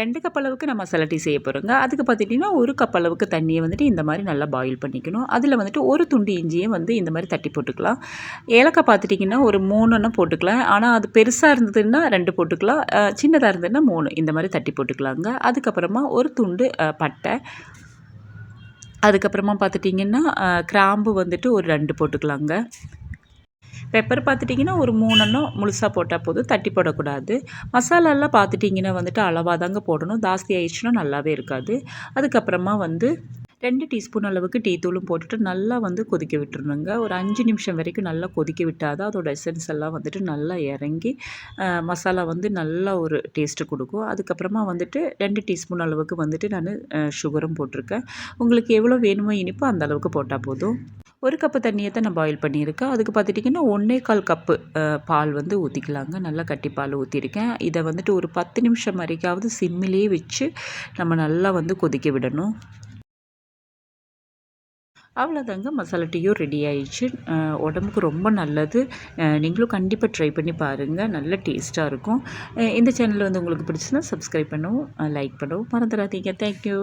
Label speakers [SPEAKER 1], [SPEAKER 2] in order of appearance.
[SPEAKER 1] ரெண்டு கப் அளவுக்கு நான் செய்ய போகிறோங்க அதுக்கு பார்த்துட்டிங்கன்னா ஒரு கப் அளவுக்கு தண்ணியை வந்துட்டு இந்த மாதிரி நல்லா பாயில் பண்ணிக்கணும். அதில் வந்துட்டு ஒரு துண்டு இஞ்சியை வந்து இந்த மாதிரி தட்டி போட்டுக்கலாம். ஏலக்காய் பார்த்துட்டிங்கன்னா ஒரு மூணுன்னு போட்டுக்கலாம். ஆனால் அது பெருசாக இருந்ததுன்னா ரெண்டு போட்டுக்கலாம். சின்னதாக இருந்ததுன்னா மூணு. இந்த மாதிரி தட்டி போட்டுக்கலாங்க. அதுக்கப்புறமா ஒரு துண்டு பட்டை. அதுக்கப்புறமா பார்த்துட்டிங்கன்னா கிராம்பு வந்துட்டு ஒரு ரெண்டு போட்டுக்கலாங்க. பெப்பர் பார்த்துட்டிங்கன்னா ஒரு மூணெண்ணம் முழுசாக போட்டால் போதும். தட்டி போடக்கூடாது. மசாலாலாம் பார்த்துட்டிங்கன்னா வந்துட்டு அளவாக தாங்க போடணும். ஜாஸ்தி ஆயிடுச்சுன்னா நல்லாவே இருக்காது. அதுக்கப்புறமா வந்து ரெண்டு டீஸ்பூன் அளவுக்கு டீ தூளும் போட்டுட்டு நல்லா வந்து கொதிக்க விட்டுருணுங்க ஒரு அஞ்சு நிமிஷம் வரைக்கும் நல்லா கொதிக்க விட்டால் தான் அதோட எசன்ஸ் எல்லாம் வந்துட்டு நல்லா இறங்கி மசாலா வந்து நல்லா ஒரு டேஸ்ட்டு கொடுக்கும். அதுக்கப்புறமா வந்துட்டு ரெண்டு டீஸ்பூன் அளவுக்கு வந்துட்டு நான் சுகரும் போட்டிருக்கேன். உங்களுக்கு எவ்வளோ வேணுமோ இனிப்போ அந்த அளவுக்கு போட்டால் போதும். ஒரு கப்பு தண்ணியை தான் நான் பாயில் பண்ணியிருக்கேன். அதுக்கு பார்த்துட்டிங்கன்னா ஒன்றே கால் கப்பு பால் வந்து ஊற்றிக்கலாங்க நல்லா கட்டி பால் ஊற்றிருக்கேன் இதை வந்துட்டு ஒரு பத்து நிமிஷம் வரைக்காவது சிம்மிலேயே வச்சு நம்ம நல்லா வந்து கொதிக்க விடணும். அவ்வளோதாங்க. மசாலா டீயும் ரெடி ஆயிடுச்சு. உடம்புக்கு ரொம்ப நல்லது. நீங்களும் கண்டிப்பாக ட்ரை பண்ணி பாருங்கள் நல்ல டேஸ்ட்டாக இருக்கும். இந்த சேனல் வந்து உங்களுக்கு பிடிச்சுன்னா சப்ஸ்கிரைப் பண்ணவும் லைக் பண்ணவும் மறந்துடாதீங்க. தேங்க்யூ